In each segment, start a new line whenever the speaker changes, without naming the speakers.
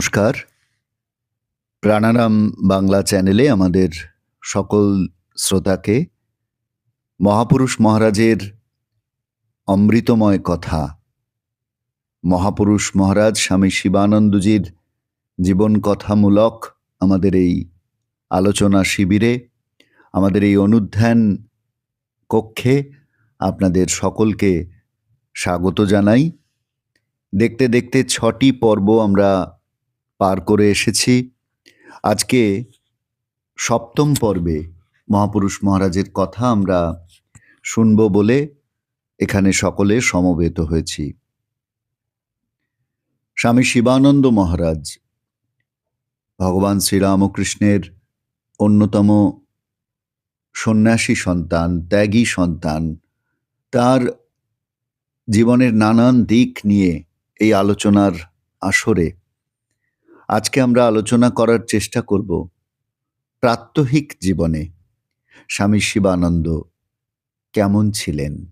নমস্কার। প্রাণারাম বাংলা চ্যানেলে আমাদের সকল শ্রোতাকে মহাপুরুষ মহারাজের অমৃতময় কথা, মহাপুরুষ মহারাজ স্বামী শিবানন্দজির জীবন কথামূলক আমাদের এই আলোচনা শিবিরে, আমাদের এই অনুধ্যান কক্ষে আপনাদের সকলকে স্বাগত জানাই। দেখতে দেখতে ছটি পর্ব আমরা পার করে এসেছি। আজকে সপ্তম পর্বে মহাপুরুষ মহারাজের কথা আমরা শুনব বলে এখানে সকলে সমবেত হয়েছি। স্বামী শিবানন্দ মহারাজ ভগবান শ্রীরামকৃষ্ণের অন্যতম সন্ন্যাসী সন্তান, ত্যাগী সন্তান, তার জীবনের নানান দিক নিয়ে এই আলোচনার আসরে আজকে আমরা আলোচনা করার চেষ্টা করব প্রাত্যহিক জীবনে স্বামী শিবানন্দ কেমন ছিলেন?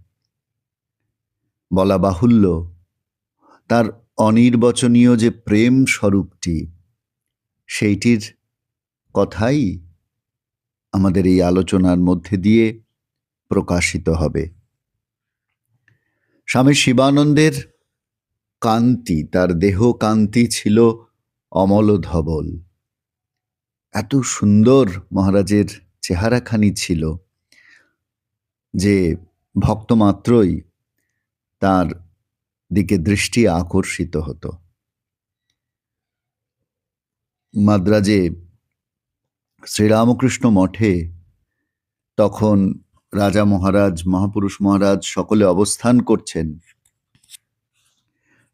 বলা বাহুল্য, তার অনির্বচনীয় যে প্রেম স্বরূপটি, সেইটির কথাই আমাদের এই আলোচনার মধ্যে দিয়ে প্রকাশিত হবে। স্বামী শিবানন্দের কান্তি, তার দেহ কান্তি ছিল অমল ধবল এত সুন্দর মহারাজের চেহারাখানি ছিল যে ভক্তমাত্রই তার দিকে দৃষ্টি আকর্ষিত হতো। মাদ্রাজে শ্রীরামকৃষ্ণ মঠে তখন রাজা মহারাজ, মহাপুরুষ মহারাজ সকলে অবস্থান করছেন।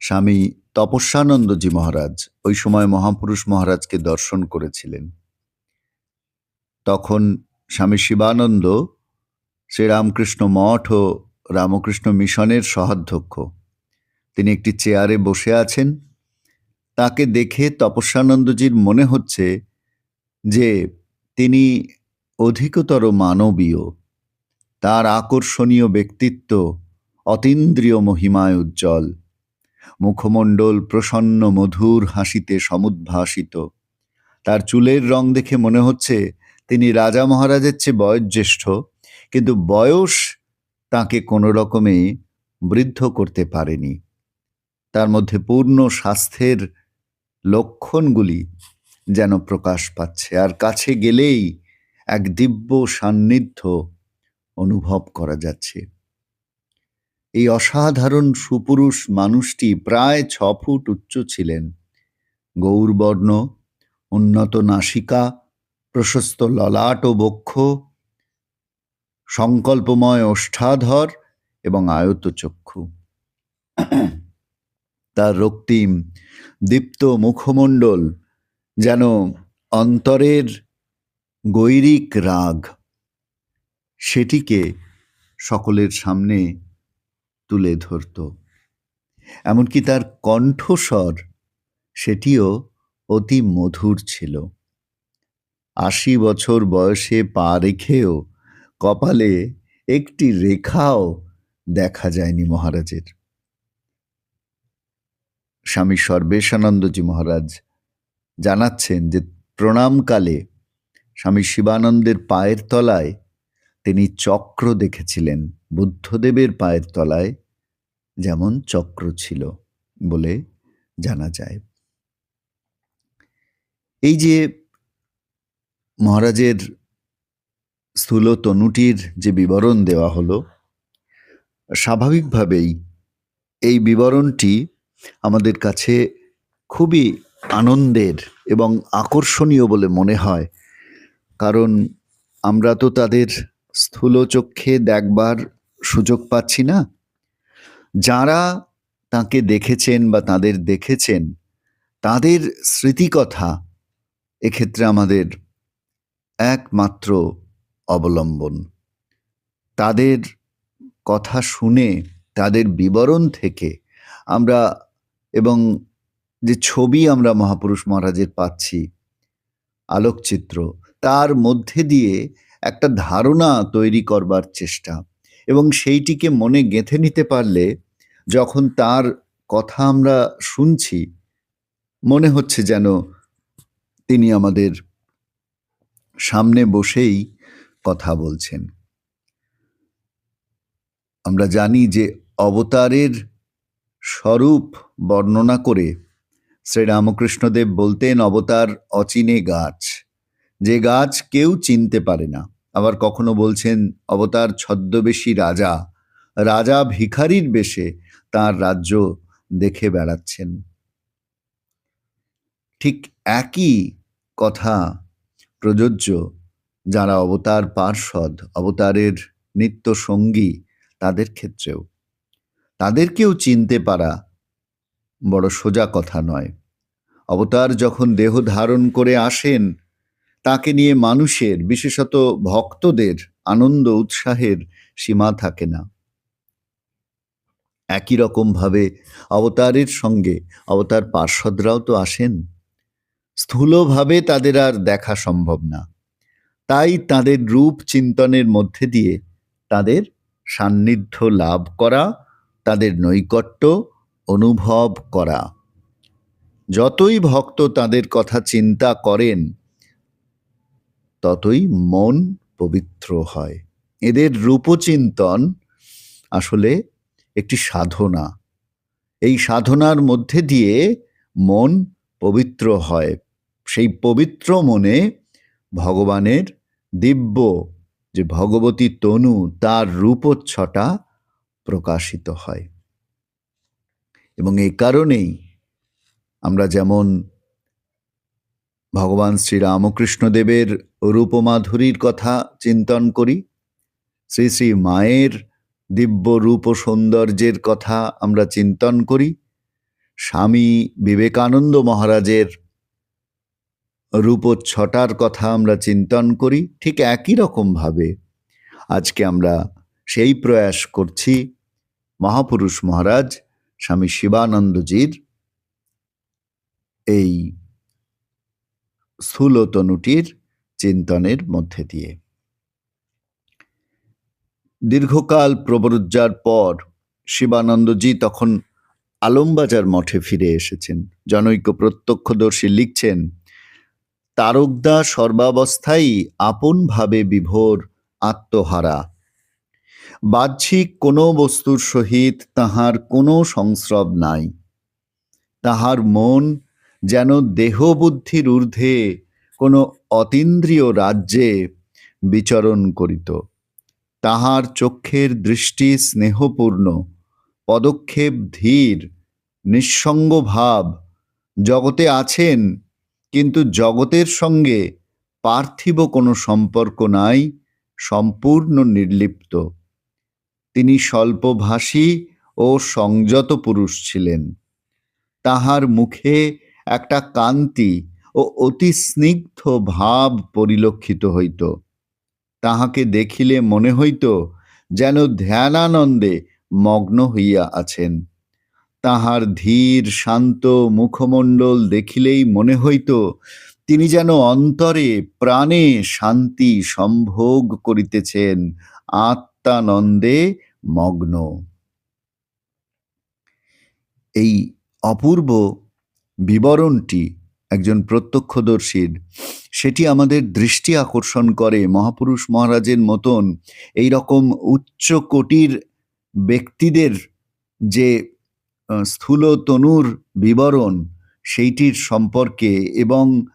স্বামী তপস্যানন্দজি মহারাজ ওই সময় মহাপুরুষ মহারাজকে দর্শন করেছিলেন। তখন স্বামী শিবানন্দ শ্রীরামকৃষ্ণ মঠ ও রামকৃষ্ণ মিশনের সহাধ্যক্ষ। তিনি একটি চেয়ারে বসে আছেন। তাকে দেখে তপস্যানন্দজির মনে হচ্ছে যে তিনি অধিকতর মানবীয়। তার আকর্ষণীয় ব্যক্তিত্ব অতীন্দ্রিয় মহিমায় উজ্জ্বল। মুখমণ্ডল প্রসন্ন মধুর হাসিতে সমুদ্ভাসিত। তার চুলের রং দেখে মনে হচ্ছে তিনি রাজা মহারাজের চেয়ে বয়োজ্যেষ্ঠ, কিন্তু বয়স তাকে কোনো রকমে বৃদ্ধ করতে পারেনি। তার মধ্যে পূর্ণ স্বাস্থ্যের লক্ষণগুলি যেন প্রকাশ পাচ্ছে, আর কাছে গেলেই এক দিব্য সান্নিধ্য অনুভব করা যাচ্ছে। এই অসাধারণ সুপুরুষ মানুষটি প্রায় ছ ফুট উচ্চ ছিলেন। গৌরবর্ণ, উন্নত নাসিকা, প্রশস্ত ললাট ও বক্ষ, সংকল্পময় ওষ্ঠাধর এবং আয়তচক্ষু। তার রক্তিম, দীপ্ত মুখমণ্ডল যেন অন্তরের গৈরিক রাগ। সেটিকে সকলের সামনে তুলে ধরত। এমনকি তার কণ্ঠস্বর সেটিও অতি মধুর ছিল। আশি বছর বয়সে পা রেখেও কপালে একটি রেখাও দেখা যায়নি মহারাজের। স্বামী সর্বেশানন্দজি মহারাজ জানাচ্ছেন যে প্রণামকালে স্বামী শিবানন্দের পায়ের তলায় তিনি চক্র দেখেছিলেন। বুদ্ধদেবের পায়ের তলায় যেমন চক্র ছিল বলে জানা যায়। এই যে মহারাজের স্থূল তনুটির যে বিবরণ দেওয়া হলো, স্বাভাবিকভাবেই এই বিবরণটি আমাদের কাছে খুবই আনন্দের এবং আকর্ষণীয় বলে মনে হয়। কারণ আমরা তো তাদের স্থূল চক্ষে দেখবার সুযোগ পাচ্ছি না। যারা তাকে দেখেছেন বা তাদের দেখেছেন, তাদের স্মৃতিকথা এক্ষেত্রে আমাদের একমাত্র অবলম্বন। তাদের কথা শুনে, তাদের বিবরণ থেকে আমরা এবং যে ছবি আমরা মহাপুরুষ মহারাজের পাচ্ছি, আলোকচিত্র, তার মধ্যে দিয়ে একটা ধারণা তৈরি করবার চেষ্টা এবং সেইটিকে মনে গেঁথে নিতে পারলে যখন তার কথা আমরা শুনছি, মনে হচ্ছে যেন তিনি আমাদের সামনে বসেই কথা বলছেন। আমরা জানি যে অবতারের স্বরূপ বর্ণনা করে শ্রীরামকৃষ্ণদেব বলতেন, অবতার অচিনে গাছ, যে গাছ কেউ চিনতে পারে না। আবার কখনো বলছেন, অবতার ছদ্মবেশী রাজা রাজা ভিখারির বেশে তার রাজ্য দেখে বেড়াচ্ছেন। ঠিক একই কথা প্রযোজ্য যারা অবতার পার্ষদ অবতারের নিত্য সঙ্গী তাদের ক্ষেত্রেও। তাদেরকেও চিনতে পারা বড় সোজা কথা নয়। অবতার যখন দেহ ধারণ করে আসেন তাকে নিয়ে মানুষের, বিশেষত ভক্তদের, আনন্দ উৎসাহের সীমা থাকে না। একই রকমভাবে অবতারের সঙ্গে অবতার পার্ষদরাও তো আসেন। স্থূলভাবে তাদের আর দেখা সম্ভব না। তাই তাদের রূপ চিন্তনের মধ্যে দিয়ে তাদের সান্নিধ্য লাভ করা, তাদের নৈকট্য অনুভব করা। যতই ভক্ত তাদের কথা চিন্তা করেন ততই মন পবিত্র হয়। এদের রূপচিন্তন আসলে একটি সাধনা। এই সাধনার মধ্যে দিয়ে মন পবিত্র হয়। সেই পবিত্র মনে ভগবানের দিব্য যে ভগবতী তনু, তার রূপচ্ছটা প্রকাশিত হয়। এবং এই কারণেই আমরা যেমন ভগবান শ্রীরামকৃষ্ণদেবের রূপমাধুরীর কথা চিন্তন করি। শ্রী শ্রী মায়ের দিব্য রূপ সৌন্দর্যের কথা আমরা চিন্তন করি। স্বামী বিবেকানন্দ মহারাজের রূপচ্ছটার কথা আমরা চিন্তন করি, ঠিক একই রকমভাবে আজকে আমরা সেই প্রয়াস করছি মহাপুরুষ মহারাজ, স্বামী শিবানন্দজির এই স্থূলতনুটির চিন্তনের মধ্যে দিয়ে। দীর্ঘকাল প্রবরুজ্জার পর শিবানন্দজি তখন আলমবাজার মঠে ফিরে এসেছেন। জনৈক প্রত্যক্ষদর্শী লিখছেন, তারকদা সর্বাবস্থায় আপনভাবে বিভোর আত্মহারা। বাহ্যিক কোনো বস্তুর সহিত তাহার কোনো সংস্রব নাই। তাহার মন যেন দেহবুদ্ধির ঊর্ধ্বে কোনো অতীন্দ্রিয় রাজ্যে বিচরণ করিত। তাহার চক্ষের দৃষ্টি স্নেহপূর্ণ, পদক্ষেপ ধীর, নিঃসঙ্গ ভাব। জগতে আছেন, কিন্তু জগতের সঙ্গে পার্থিব কোনো সম্পর্ক নাই, সম্পূর্ণ নির্লিপ্ত। তিনি স্বল্পভাষী ও সংযত পুরুষ ছিলেন। তাহার মুখে একটা কান্তি ও অতি স্নিগ্ধ ভাব পরিলক্ষিত হইত। তাহাকে দেখিলে মনে হইত যেন ধ্যানানন্দে মগ্ন হইয়া আছেন। তাহার ধীর, শান্ত মুখমণ্ডল দেখিলেই মনে হইত তিনি যেন অন্তরে প্রাণে শান্তি সম্ভোগ করিতেছেন, আত্মানন্দে মগ্ন। এই অপূর্ব বিবরণটি একজন প্রত্যক্ষদর্শীর। সেটি আমাদের দৃষ্টি আকর্ষণ করে। মহাপুরুষ মহারাজের মতন এই রকম উচ্চ কোটির ব্যক্তিদের যে স্থূল তনুর বিবরণ সেইটির সম্পর্কে এবং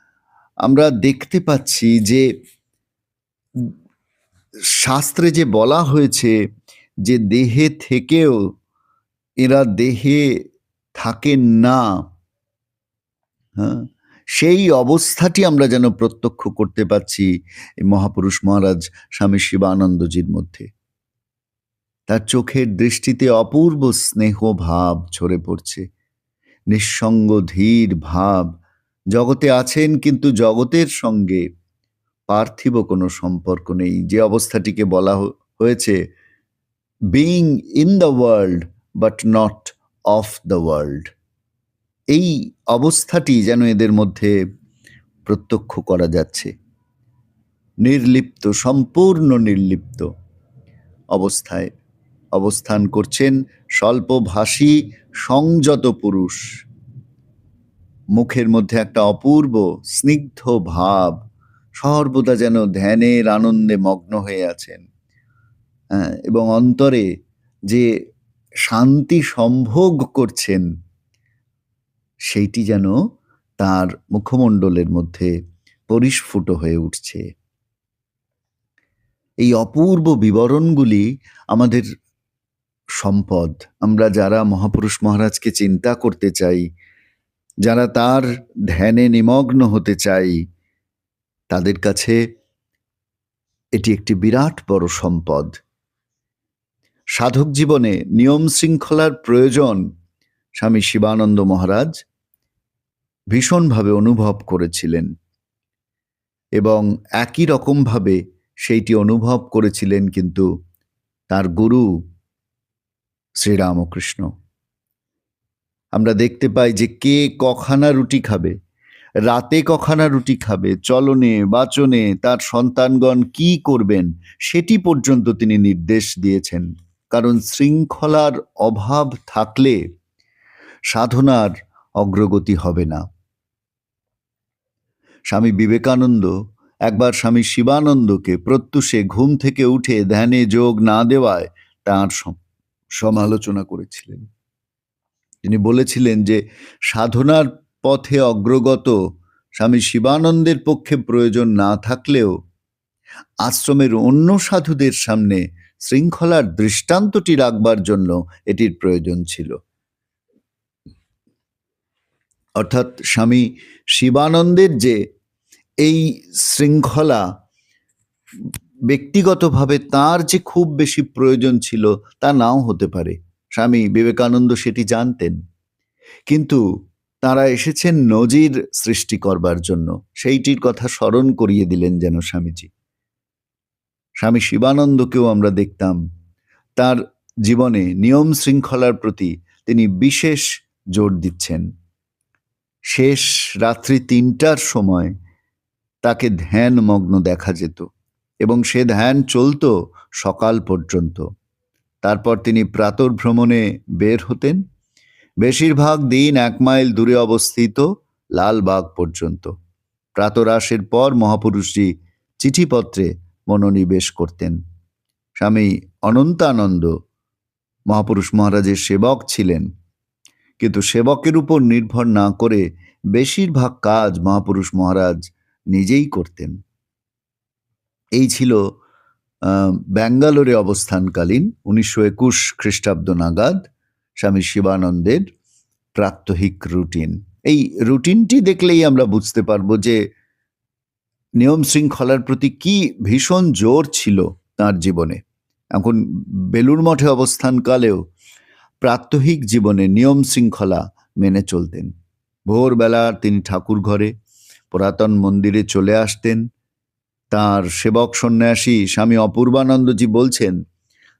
আমরা দেখতে পাচ্ছি যে, শাস্ত্রে যে বলা হয়েছে যে, দেহে থেকেও এরা দেহে থাকেন না। হ্যাঁ? সেই অবস্থাটি আমরা যেন প্রত্যক্ষ করতে পাচ্ছি মহাপুরুষ মহারাজ স্বামী শিবানন্দজির মধ্যে। তার চোখের দৃষ্টিতে অপূর্ব স্নেহ ভাব ঝরে পড়ছে। নিঃসঙ্গ ধীর ভাব। জগতে আছেন কিন্তু জগতের সঙ্গে পার্থিব কোনো সম্পর্ক নেই। যে অবস্থাটিকে বলা হয়েছে being in the world but not of the world এই অবস্থাটি যেন এদের মধ্যে প্রত্যক্ষ করা যাচ্ছে। নির্লিপ্ত সম্পূর্ণ নির্লিপ্ত অবস্থায় অবস্থান করছেন স্বল্পভাষী সংযত পুরুষ। মুখের মধ্যে একটা অপূর্ব স্নিগ্ধ ভাব সর্বদা যেন ধ্যানের আনন্দে মগ্ন হয়ে আছেন। হ্যাঁ, এবং অন্তরে যে শান্তি সম্ভোগ করছেন সেইটি যেন তার মুখমণ্ডলের মধ্যে পরিস্ফুট হয়ে উঠছে। এই অপূর্ব বিবরণগুলি আমাদের সম্পদ। আমরা যারা মহাপুরুষ মহারাজকে চিন্তা করতে চাই, যারা তার ধ্যানে নিমগ্ন হতে চাই, তাদের কাছে এটি একটি বিরাট বড় সম্পদ। সাধক জীবনে নিয়ম শৃঙ্খলার প্রয়োজন, স্বামী শিবানন্দ মহারাজ। ভীষণভাবে অনুভব করেছিলেন। এবং একই রকমভাবে সেইটি অনুভব করেছিলেন কিন্তু তার গুরু শ্রীরামকৃষ্ণ। আমরা দেখতে পাই যে কে কখানা রুটি খাবে, রাতে কখানা রুটি খাবে, চলনে, বাচনে, তার সন্তানগণ কি করবেন, সেটি পর্যন্ত তিনি নির্দেশ দিয়েছেন। কারণ শৃঙ্খলার অভাব থাকলে সাধনার অগ্রগতি হবে না। স্বামী বিবেকানন্দ, একবার স্বামী শিবানন্দকে প্রত্যুষে ঘুম থেকে উঠে ধ্যানে যোগ না দেওয়ায় তাঁর সমালোচনা করেছিলেন। তিনি বলেছিলেন যে, সাধনার পথে অগ্রগত স্বামী শিবানন্দের পক্ষে প্রয়োজন না থাকলেও আশ্রমের অন্য সাধুদের সামনে শৃঙ্খলার দৃষ্টান্তটি রাখবার জন্য এটির প্রয়োজন ছিল। অর্থাৎ স্বামী শিবানন্দের যে এই শৃঙ্খলা ব্যক্তিগতভাবে তার যে খুব বেশি প্রয়োজন ছিল, তা নাও হতে পারে। স্বামী বিবেকানন্দ সেটি জানতেন। কিন্তু তারা এসেছেন নজির সৃষ্টি করবার জন্য। সেইটির কথা স্মরণ করিয়ে দিলেন যেন স্বামীজি। স্বামী শিবানন্দকেও আমরা দেখতাম, তার জীবনে নিয়ম শৃঙ্খলার প্রতি তিনি বিশেষ জোর দিচ্ছেন। শেষ রাত্রি তিনটার সময় তাকে ধ্যান মগ্ন দেখা যেত এবং সে ধ্যান চলত সকাল পর্যন্ত। তারপর তিনি প্রাতর ভ্রমণে বের হতেন। বেশিরভাগ দিন এক মাইল দূরে অবস্থিত লালবাগ পর্যন্ত। প্রাতরাসের পর মহাপুরুষজি চিঠিপত্রে মনোনিবেশ করতেন। স্বামী অনন্তানন্দ মহাপুরুষ মহারাজের সেবক ছিলেন। কিন্তু সেবকের উপর নির্ভর না করে বেশিরভাগ কাজ মহাপুরুষ মহারাজ নিজেই করতেন। এই ছিল ব্যাঙ্গালোরে অবস্থানকালীন উনিশশো একুশ খ্রিস্টাব্দ নাগাদ স্বামী শিবানন্দের প্রাত্যহিক রুটিন। এই রুটিনটি দেখলেই আমরা বুঝতে পারব যে নিয়ম শৃঙ্খলার প্রতি কি ভীষণ জোর ছিল তার জীবনে। এখন বেলুর মঠে অবস্থানকালেও প্রাত্যহিক জীবনে নিয়ম শৃঙ্খলা মেনে চলতেন। ভোরবেলা তিনি ঠাকুর ঘরে পুরাতন মন্দিরে চলে আসতেন। তার সেবক সন্ন্যাসী স্বামী অপূর্বানন্দজি বলছেন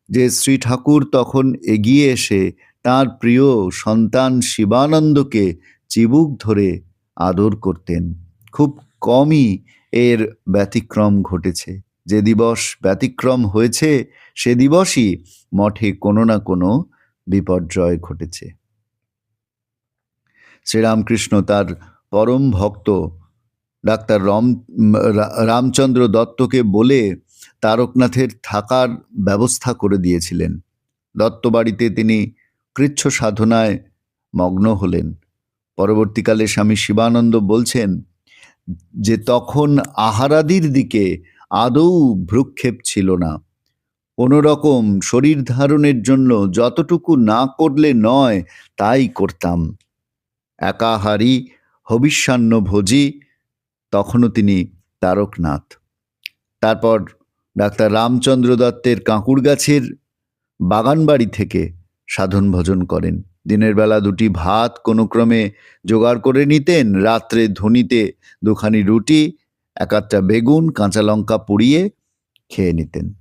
যে, শ্রী ঠাকুর তখন এগিয়ে এসে তার প্রিয় সন্তান শিবানন্দকে চিবুক ধরে আদর করতেন। খুব কমই এর ব্যতিক্রম ঘটেছে। যে দিবস ব্যতিক্রম হয়েছে, সে দিবসই মঠে কোনো না কোনো বিপর্যয় ঘটেছে। শ্রীরামকৃষ্ণ তার পরম ভক্ত ডাক্তার রম রামচন্দ্র দত্তকে বলে তারকনাথের থাকার ব্যবস্থা করে দিয়েছিলেন। দত্ত বাড়িতে তিনি কৃচ্ছ সাধনায় মগ্ন হলেন। পরবর্তীকালে স্বামী শিবানন্দ বলছেন যে, তখন আহারাদির দিকে আদৌ ভ্রুক্ষেপ ছিল না। কোনো রকম শরীর ধারণের জন্য যতটুকু না করলে নয়, তাই করতাম। একাহারি হবিষ্যান্ন ভোজি তখনও তিনি তারকনাথ। তারপর ডাক্তার রামচন্দ্র দত্তের কাঁকুড় গাছের বাগানবাড়ি থেকে সাধন ভজন করেন। দিনের বেলা দুটি ভাত কোনো ক্রমে জোগাড় করে নিতেন, রাত্রে ধনিতে দুখানি রুটি, এক বেগুন, কাঁচা লঙ্কা পুড়িয়ে খেয়ে নিতেন।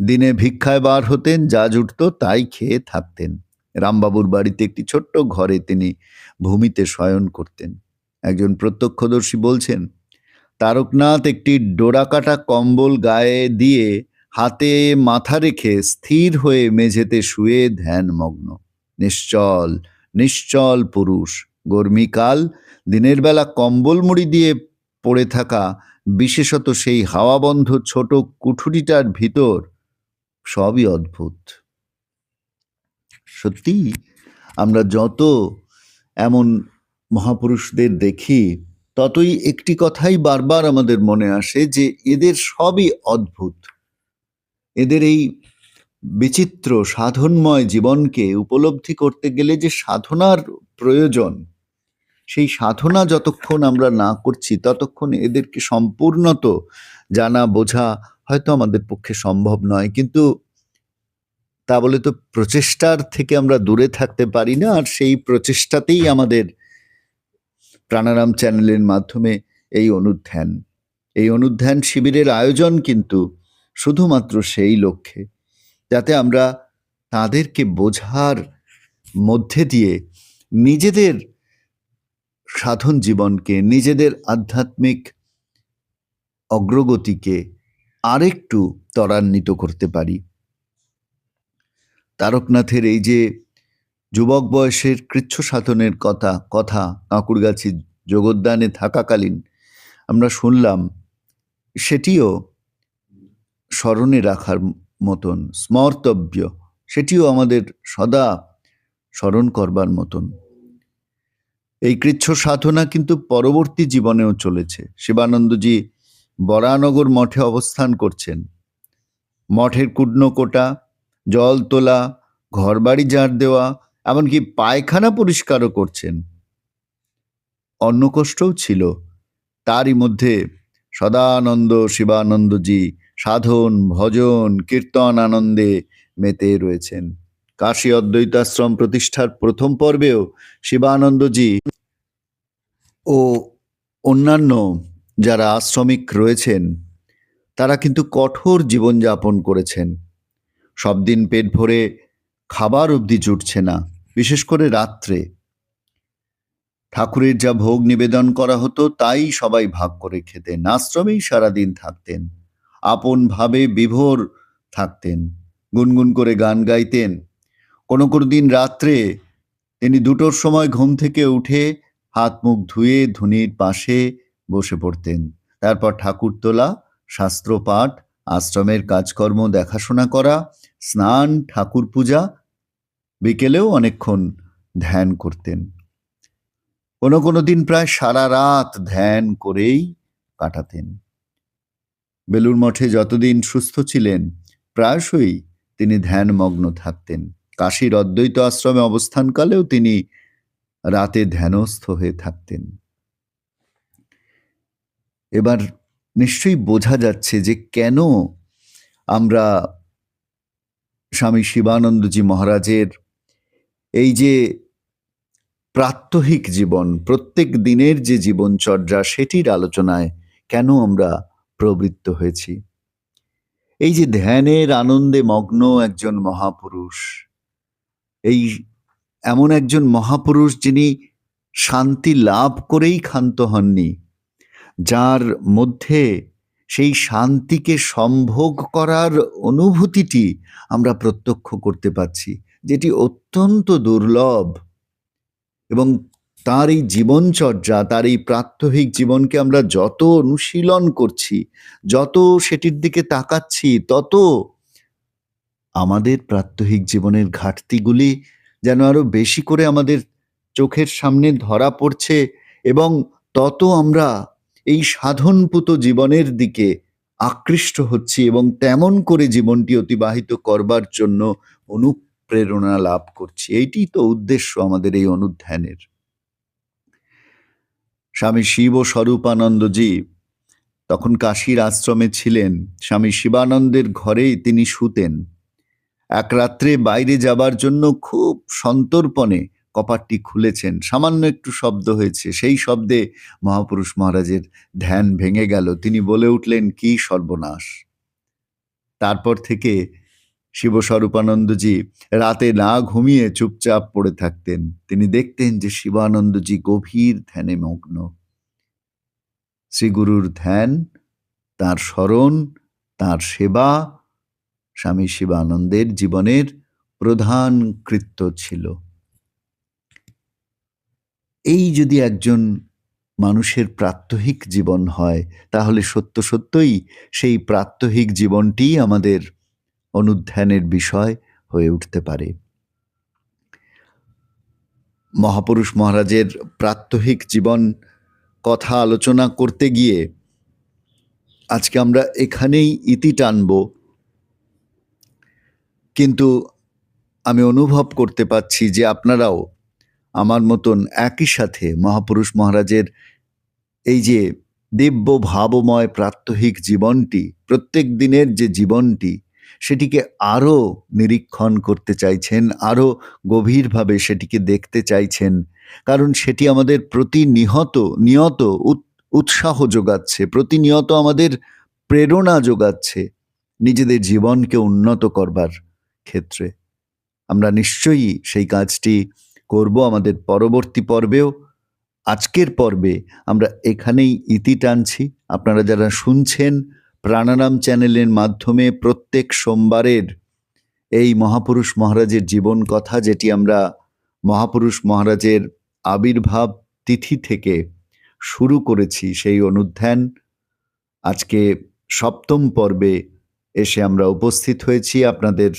দিনে ভিক্ষায় বার হতেন, যা জুটত তাই খেয়ে থাকতেন। রামবাবুর বাড়িতে একটি ছোট্ট ঘরে তিনি ভূমিতে শয়ন করতেন। একজন প্রত্যক্ষদর্শী বলছেন, তারকনাথ একটি ডোরাকাটা কম্বল গায়ে দিয়ে হাতে মাথা রেখে স্থির হয়ে মেঝেতে শুয়ে ধ্যানমগ্ন। নিশ্চল নিশ্চল পুরুষ, গরমিকাল, দিনের বেলা কম্বল মুড়ি দিয়ে পড়ে থাকা, বিশেষত সেই হাওয়াবন্ধ ছোট কুঠুরিটার ভিতর সবই অদ্ভুত। সত্যি আমরা যত এমন মহাপুরুষদের দেখি, ততই একটি কথাই বারবার আমাদের মনে আসে যে এদের সবই অদ্ভুত। এদের এই বিচিত্র সাধনময় জীবনকে উপলব্ধি করতে গেলে যে সাধনার প্রয়োজন, সেই সাধনা যতক্ষণ আমরা না করছি, ততক্ষণ এদেরকে সম্পূর্ণত জানা, বোঝা হয়তো আমাদের পক্ষে সম্ভব নয়। কিন্তু তা বলে তো প্রচেষ্টার থেকে আমরা দূরে থাকতে পারি না, আর সেই প্রচেষ্টাতেই আমাদের প্রাণারাম চ্যানেলের মাধ্যমে এই অনুধ্যান। এই অনুধ্যান শিবিরের আয়োজন কিন্তু শুধুমাত্র সেই লক্ষ্যে, যাতে আমরা তাদেরকে বোঝার মধ্যে দিয়ে নিজেদের সাধন জীবনকে, নিজেদের আধ্যাত্মিক অগ্রগতিকে আরেকটু ত্বরান্বিত করতে পারি। তারকনাথের এই যে যুবক বয়সের কৃচ্ছ সাধনের কথা কথা কাঁকুরগাছি যোগদানে থাকাকালীন আমরা শুনলাম, সেটিও স্মরণে রাখার মতন, স্মর্তব্য, সেটিও আমাদের সদা স্মরণ করবার মতন। এই কৃচ্ছ সাধনা কিন্তু পরবর্তী জীবনেও চলেছে। শিবানন্দজি বরানগর মঠে অবস্থান করছেন। মঠের কুডনকোটা জল তোলা, ঘরবাড়ি ঝাড় দেওয়া, এমনকি পায়খানা পরিষ্কারও করছেন। অন্য কষ্টও ছিল। তারই মধ্যে সদানন্দ, শিবানন্দজি সাধন, ভজন, কীর্তন আনন্দে মেতে রয়েছেন। কাশী অদ্বৈতাশ্রম প্রতিষ্ঠার প্রথম পর্বেও শিবানন্দজি ও অন্যান্য যারা আশ্রমিক রয়েছেন, তারা কিন্তু কঠোর জীবনযাপন করেছেন। সব দিন পেট ভরে খাবার অবধি জুটছে না, বিশেষ করে রাত্রে। ঠাকুরের যা ভোগ নিবেদন করা হতো, তাই সবাই ভাগ করে খেতেন, আশ্রমেই সারাদিন থাকতেন, আপন ভাবে বিভোর থাকতেন, গুনগুন করে গান গাইতেন। কোনো কোনো দিন রাত্রে তিনি দুটোর সময় ঘুম থেকে উঠে হাত মুখ ধুয়ে ধুনির পাশে বসে পড়তেন। তারপর ঠাকুর তোলা শাস্ত্রপাঠ আশ্রমের কাজকর্ম, দেখাশোনা করা, স্নান, ঠাকুর পূজা, বিকেলেও অনেকক্ষণ ধ্যান করতেন। কোনো কোনো দিন প্রায় সারা রাত ধ্যান করেই কাটাতেন। বেলুর মঠে যতদিন সুস্থ ছিলেন, প্রায়শই তিনি ধ্যানমগ্ন থাকতেন। কাশীর অদ্বৈত আশ্রমে অবস্থানকালেও তিনি রাতে ধ্যানস্থ হয়ে থাকতেন। এবার নিশ্চয়ই বোঝা যাচ্ছে যে কেন আমরা স্বামী শিবানন্দজি মহারাজের এই যে প্রাত্যহিক জীবন, প্রত্যেক দিনের যে জীবনচর্যা সেটির আলোচনায় কেন আমরা প্রবৃত্ত হয়েছি? এই যে ধ্যানের আনন্দে মগ্ন একজন মহাপুরুষ, এই এমন একজন মহাপুরুষ যিনি শান্তি লাভ করেই ক্ষান্ত হননি যার মধ্যে সেই শান্তিকে সম্ভোগ করার অনুভূতিটি আমরা প্রত্যক্ষ করতে পাচ্ছি যেটি অত্যন্ত দুর্লভ। এবং তার এই জীবনচর্যা, তার এই প্রাত্যহিক জীবনকে আমরা যত অনুশীলন করছি, যত সেটির দিকে তাকাচ্ছি, তত আমাদের প্রাত্যহিক জীবনের ঘাটতিগুলি যেন আরও বেশি করে আমাদের চোখের সামনে ধরা পড়ছে এবং তত আমরা এই সাধনপুত জীবনের দিকে আকৃষ্ট হচ্ছি এবং তেমন করে জীবনটি অতিবাহিত করবার জন্য অনুপ্রেরণা লাভ করছি। এইটি তো উদ্দেশ্য আমাদের এই অনুধ্যানের। স্বামী শিব স্বরূপানন্দজি তখন কাশীর আশ্রমে ছিলেন। স্বামী শিবানন্দের ঘরেই তিনি শুতেন। এক রাত্রে বাইরে যাবার জন্য খুব সন্তর্পণে কপাটটি খুলেছেন। সামান্য একটু শব্দ হয়েছে। সেই শব্দে মহাপুরুষ মহারাজের ধ্যান ভেঙে গেল। তিনি বলে উঠলেন, কি সর্বনাশ! তারপর থেকে শিবস্বরূপানন্দজি রাতে না ঘুমিয়ে চুপচাপ পড়ে থাকতেন। তিনি দেখতেন যে শিবানন্দজি গভীর ধ্যানে মগ্ন। শ্রীগুরুর ধ্যান, তার স্মরণ, তার সেবা স্বামী শিবানন্দের জীবনের প্রধান কৃত্য ছিল। এই যদি একজন মানুষের প্রাত্যহিক জীবন হয়, তাহলে সত্য সত্যই সেই প্রাত্যহিক জীবনটি আমাদের অনুধ্যানের বিষয় হয়ে উঠতে পারে। মহাপুরুষ মহারাজের প্রাত্যহিক জীবন কথা আলোচনা করতে গিয়ে আজকে আমরা এখানেই ইতি টানব। কিন্তু আমি অনুভব করতে পাচ্ছি যে আপনারাও আমার মতন একই সাথে মহাপুরুষ মহারাজের এই যে দিব্য ভাবময় প্রাত্যহিক জীবনটি, প্রত্যেক দিনের যে জীবনটি, সেটিকে আরও নিরীক্ষণ করতে চাইছেন, আরও গভীরভাবে সেটিকে দেখতে চাইছেন, কারণ সেটি আমাদের প্রতিনিহত, নিয়ত উৎসাহ যোগাচ্ছে, প্রতিনিয়ত আমাদের প্রেরণা যোগাচ্ছে নিজেদের জীবনকে উন্নত করবার ক্ষেত্রে। আমরা নিশ্চয়ই সেই কাজটি করব আমাদের পরবর্তী পর্বেও। আজকের পর্বে আমরা এখানেই ইতি টানছি। আপনারা যারা শুনছেন প্রাণারাম চ্যানেলের মাধ্যমে প্রত্যেক সোমবারের এই মহাপুরুষ মহারাজের জীবন কথা, যেটি আমরা মহাপুরুষ মহারাজের আবির্ভাব তিথি থেকে শুরু করেছি সেই অনুধ্যান, আজকে সপ্তম পর্বে এসে আমরা উপস্থিত হয়েছি। আপনাদের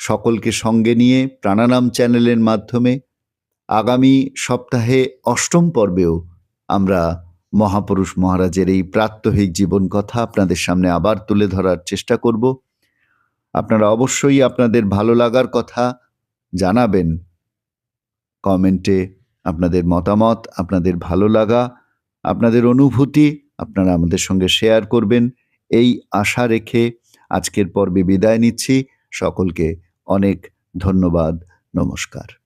সকলকে সঙ্গে নিয়ে প্রাণানাম চ্যানেলের মাধ্যমে আগামী সপ্তাহে অষ্টম পর্বেও আমরা মহাপুরুষ মহারাজের এই প্রাত্যহিক জীবন কথা আপনাদের সামনে আবার তুলে ধরার চেষ্টা করব। আপনারা অবশ্যই আপনাদের ভালো লাগার কথা জানাবেন। কমেন্টে আপনাদের মতামত, আপনাদের ভালো লাগা, আপনাদের অনুভূতি আপনারা আমাদের সঙ্গে শেয়ার করবেন। এই আশা রেখে আজকের পর্বে বিদায় নিচ্ছি। সকলকে অনেক ধন্যবাদ নমস্কার।